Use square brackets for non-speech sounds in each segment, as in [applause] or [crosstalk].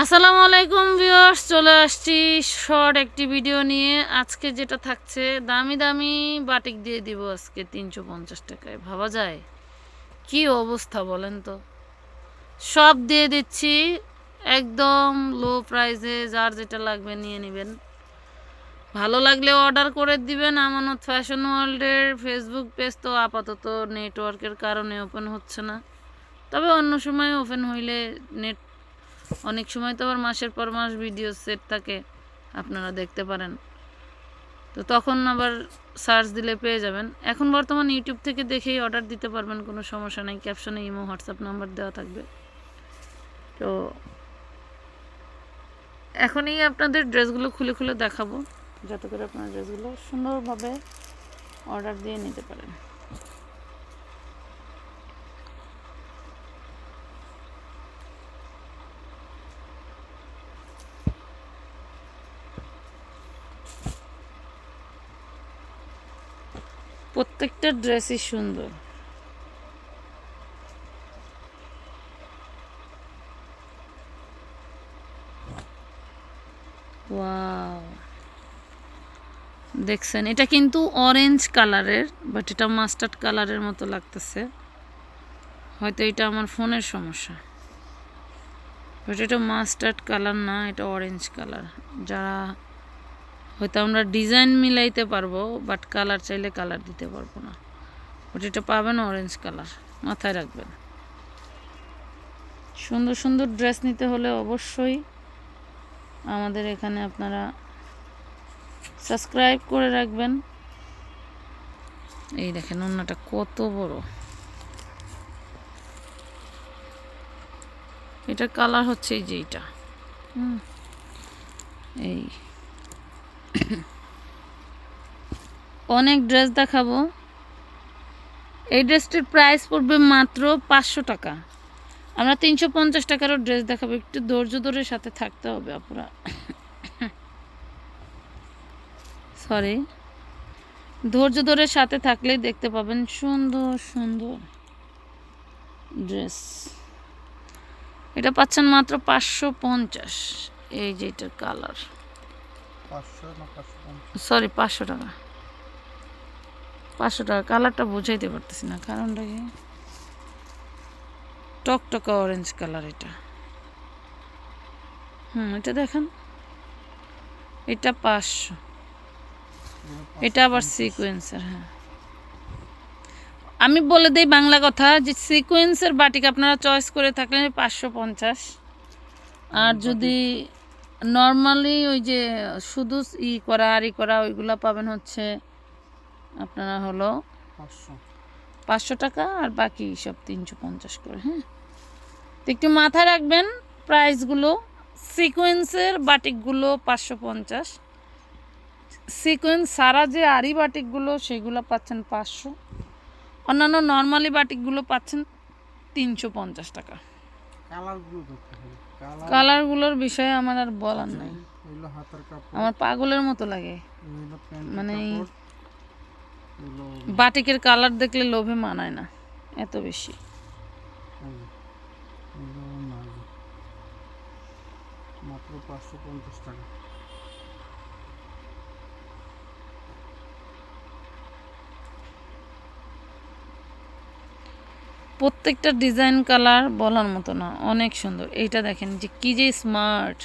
আসসালামু আলাইকুম ভিউয়ার্স, চলে আসছি শর্ট একটি ভিডিও নিয়ে। আজকে যেটা থাকছে, দামি দামি বাটিক দিয়ে দিব আজকে তিনশো পঞ্চাশ টাকায়। ভাবা যায়? কি অবস্থা বলেন তো? সব দিয়ে দিচ্ছি, একদম লো প্রাইসে, যার যেটা লাগবে নিয়ে নেবেন। ভালো লাগলে অর্ডার করে দিবেন, আমানত ফ্যাশন ওয়ার্ল্ডের ফেসবুক পেজ তো আপাতত নেটওয়ার্কের কারণে ওপেন হচ্ছে না। তবে অন্য সময় ওপেন হইলে নেট অনেক সময় তো আবার মাসের পর মাস ভিডিও সেট থাকে, আপনারা দেখতে পারেন। তো তখন আবার সার্চ দিলে পেয়ে যাবেন। এখন বর্তমান ইউটিউব থেকে দেখেই অর্ডার দিতে পারবেন, কোনো সমস্যা নেই। ক্যাপশনে ইমো হোয়াটসঅ্যাপ নাম্বার দেওয়া থাকবে। তো এখনই আপনাদের ড্রেসগুলো খুলে খুলে দেখাবো, যাতে করে আপনার ড্রেসগুলো সুন্দরভাবে অর্ডার দিয়ে নিতে পারেন। প্রত্যেকটা ড্রেসই সুন্দর। দেখছেন, এটা কিন্তু অরেঞ্জ কালারের বাট এটা মাস্টার্ড কালারের মতো লাগতেছে। হয়তো এটা আমার ফোনের সমস্যা। বাট এটা মাস্টার্ড কালার না, এটা অরেঞ্জ কালার যারা হয়তো আমরা ডিজাইন মিলাইতে পারব বাট কালার চাইলে কালার দিতে পারব না। বাট এটা পাবেন অরেঞ্জ কালার মাথায় রাখবেন। সুন্দর সুন্দর ড্রেস নিতে হলে অবশ্যই আমাদের এখানে আপনারা সাবস্ক্রাইব করে রাখবেন। এই দেখেন অন্যটা কত বড়। এটার কালার হচ্ছে এই যে এইটা। হুম। এই। অনেক ড্রেস দেখাবো। এই ড্রেসটির প্রাইস পড়বে মাত্র পাঁচশো টাকা। আমরা তিনশো পঞ্চাশ টাকারও ড্রেস দেখাবো। একটু ধৈর্য ধরে সাথে থাকতে হবে আপনারা সরি ধৈর্য ধরে সাথে থাকলেই দেখতে পাবেন সুন্দর সুন্দর ড্রেস। এটা পাচ্ছেন মাত্র পাঁচশো পঞ্চাশ। এই যে এটার কালার পাঁচশো না পাঁচশো পঞ্চাশ সরি পাঁচশো টাকা। পাঁচশো টাকা কালারটা বোঝাইতে পারতেছি না কারণটা কি? টকটকা অরেঞ্জ কালার এটা। হুম এটা দেখেন। এটা পাঁচশো। এটা আবার সিকোয়েন্সের হ্যাঁ। আমি বলে দিই বাংলা কথা যে সিকোয়েন্সের বাটিক আপনারা চয়েস করে থাকলে পাঁচশো পঞ্চাশ। আর যদি নর্মালি ওই যে শুধু ই করা আর ই করা ওইগুলা পাবেন হচ্ছে আপনারা হলো পাঁচশো। পাঁচশো টাকা আর বাকি সব তিনশো পঞ্চাশ করে হ্যাঁ। তো একটু মাথায় রাখবেন প্রাইসগুলো সিকোয়েন্সের বাটিকগুলো পাঁচশো পঞ্চাশ। সিকোয়েন্স সারা যে আরি বাটিকগুলো সেগুলো পাচ্ছেন পাঁচশো। অন্যান্য নর্মালি বাটিকগুলো পাচ্ছেন তিনশো পঞ্চাশ টাকা। কালারগুলোর বিষয়ে আমার আর বলার নাই। আমার পাগলের মতো লাগে। মানে বাটিকের কালার দেখলে লোভে মানায় না এত বেশি। মাত্র পাঁচশো পঞ্চাশ টাকা। প্রত্যেকটা ডিজাইন কালার বলার মতো না অনেক সুন্দর। এইটা দেখেন যে কি যে স্মার্ট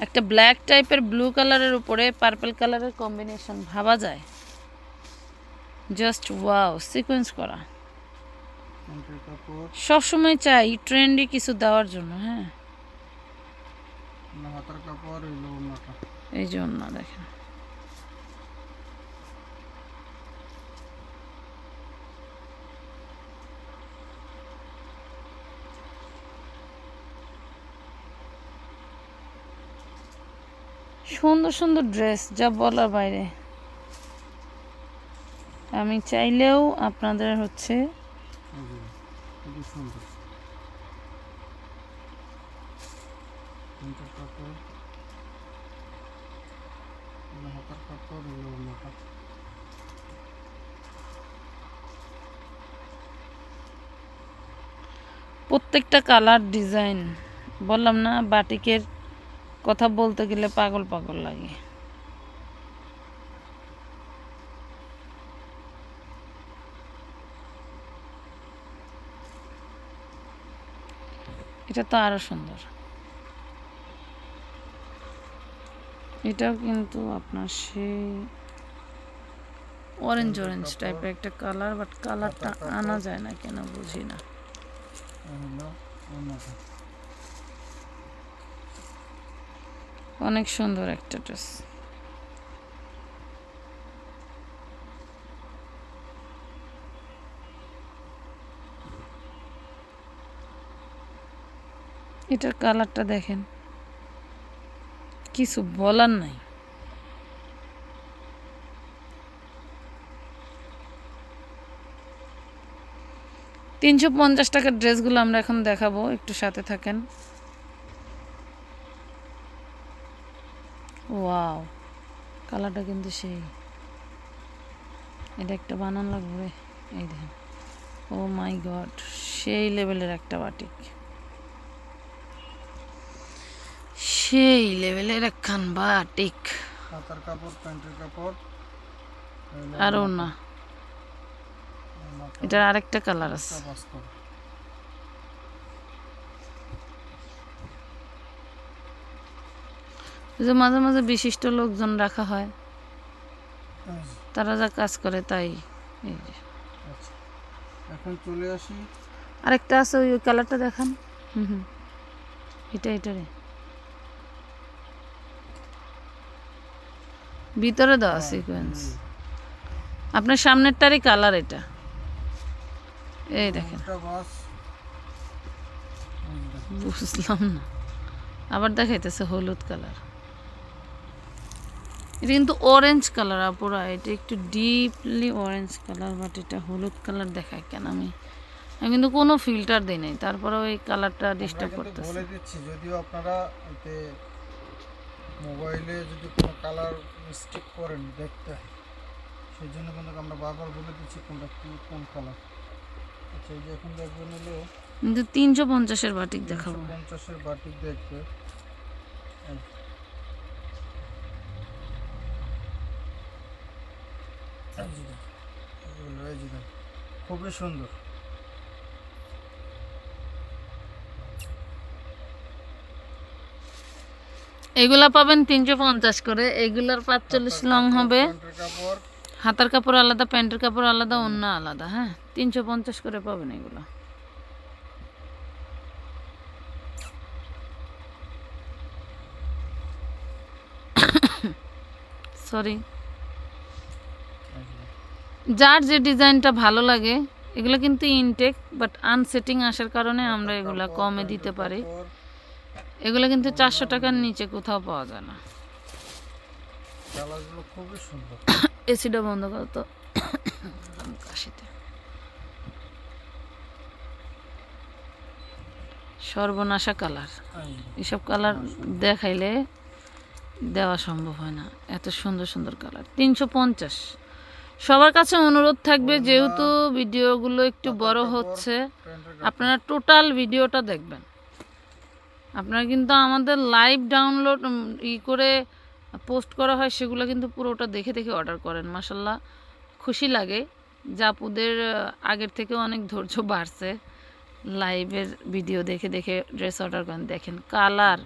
একটা ব্ল্যাক টাইপের ব্লু কালারের উপরে পার্পল কালারের কম্বিনেশন ভাবা যায়। জাস্ট ওয়াও সিকোয়েন্স করা। সবসময় চাই ট্রেন্ডি কিছু দেওয়ার জন্য হ্যাঁ। এই জন্য দেখেন। সুন্দর সুন্দর ড্রেস যা বলার বাইরে। আমি চাইলেও আপনাদের হচ্ছে প্রত্যেকটা কালার ডিজাইন বললাম না, বাটিকের কথা বলতে গেলে পাগল পাগল লাগে। এটা তো আরও সুন্দর। এটাও কিন্তু আপনার সেই অরেঞ্জ অরেঞ্জ টাইপের একটা কালার বাট কালারটা আনা যায় না কেন বুঝি না এই হলো ওড়নাটা অনেক সুন্দর একটা ড্রেস। এটার কালারটা দেখেন। কিছু বলার নাই। তিনশো পঞ্চাশ টাকার ড্রেসগুলো আমরা এখন দেখাবো, একটু সাথে থাকেন। ওয়াও কালারটা কিন্তু সেই। এটা একটা বানান লাগবে। এই দেখেন। ও মাই গড সেই লেভেলের একটা বাটিক। সেই লেভেলের একখান বাটিক। হাতার কাপড় প্যান্টের কাপড় আরও না। এটার আরেকটা কালার আছে একটা বাস্তব। এই যে মাঝে মাঝে বিশিষ্ট লোকজন রাখা হয়। তারা যা কাজ করে তাই। এই আচ্ছা। এখন চলে আসি। আরেকটা আছে ওই কালারটা দেখান। হুম হুম। এটা এটা রে। ভিতরে দেওয়া সিকোয়েন্স আপনার সামনেরটারই কালার এটা। এই দেখেন। এই দেখেন, বুঝলাম না। আবার দেখাইতেছে হলুদ কালার। এটা কিন্তু অরেঞ্জ কালার আপুরা। এটা একটু ডিপলি অরেঞ্জ কালার বাট এটা হলুদ কালার দেখায় কেন আমি? আমি কিন্তু কোনো ফিল্টার দিই নাই। তারপরে ওই কালারটা ডিস্টার্ব করতেছে। বলে দিচ্ছি যদিও আপনারা এতে মোবাইলে যদি কোনো কালার মিস্টেক করেন দেখতে সেই জন্য কিন্তু আমরা বারবার বলে দিচ্ছি কোনটা কি কোন কালার আচ্ছা এই যে এখন দেখবেন হলো কিন্তু তিনশো পঞ্চাশের বাটিক দেখাবো। পঞ্চাশের বাটিক দেখবে এই। এই যে দেখুন, এগুলো এই যে দেখুন, খুবই সুন্দর। এগুলা পাবেন তিনশো পঞ্চাশ করে। এগুলার পাঁচচল্লিশ লং হবে। হাতার কাপড় আলাদা প্যান্টের কাপড় আলাদা অন্য আলাদা হ্যাঁ? তিনশো পঞ্চাশ করে পাবেন এগুলো। সরি। [coughs] যার যে ডিজাইনটা ভালো লাগে এগুলো কিন্তু ইনটেক বাট আনসেটিং আসার কারণে আমরা এগুলা কমে দিতে পারি। এগুলো কিন্তু চারশো টাকার নিচে কোথাও পাওয়া যায় না। এসিটা বন্ধ করো তো। কাশিতে। সর্বনাশা কালার। এসব কালার দেখাইলে দেওয়া সম্ভব হয় না। এত সুন্দর সুন্দর কালার। তিনশো পঞ্চাশ। সবার কাছে অনুরোধ থাকবে, যেহেতু ভিডিওগুলো একটু বড় হচ্ছে, আপনারা টোটাল ভিডিওটা দেখবেন। আপনারা কিন্তু আমাদের লাইভ ডাউনলোড ই করে পোস্ট করা হয়, সেগুলো কিন্তু পুরোটা দেখে দেখে অর্ডার করেন। মাসাল্লাহ খুশি লাগে জাপুদের আগের থেকে অনেক ধৈর্য বাড়ছে লাইভের ভিডিও দেখে দেখে ড্রেস অর্ডার করেন। দেখেন কালার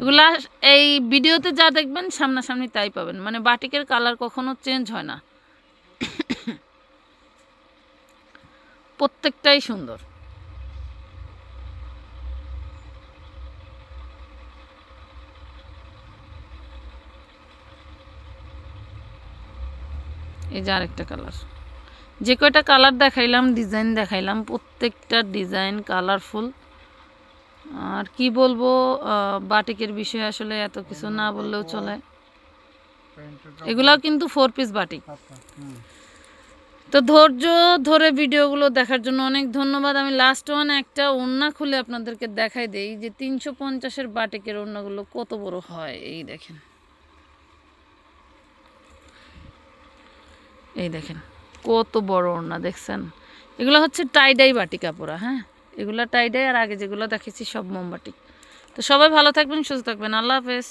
এগুলা এই ভিডিওতে যা দেখবেন, সামনাসামনি তাই পাবেন। মানে বাটিকের কালার কখনো চেঞ্জ হয় না। প্রত্যেকটাই সুন্দর। এই যে আরেকটা কালার। যে কয়টা কালার দেখাইলাম ডিজাইন দেখাইলাম প্রত্যেকটা ডিজাইন কালারফুল। আর কি বলব বাটিকের বিষয়ে আসলে এত কিছু না বললেও চলে। এগুলাও কিন্তু ফোর পিস বাটিক। হুম। তো ধৈর্য ধরে ভিডিওগুলো দেখার জন্য অনেক ধন্যবাদ। আমি লাস্ট ওয়ান একটা ওড়না খুলে আপনাদেরকে দেখাই দেই যে তিনশো পঞ্চাশের বাটিকের ওড়নাগুলো কত বড় হয়, এই দেখেন। এই দেখেন, কত বড় ওড়না, দেখছেন? এগুলো হচ্ছে টাইডাই বাটি কাপড়া হ্যাঁ? এগুলো টাইডাই আর আগে যেগুলো দেখেছি সব মোমবাটিক তো সবাই ভালো থাকবেন, সুস্থ থাকবেন। আল্লাহ হাফেজ।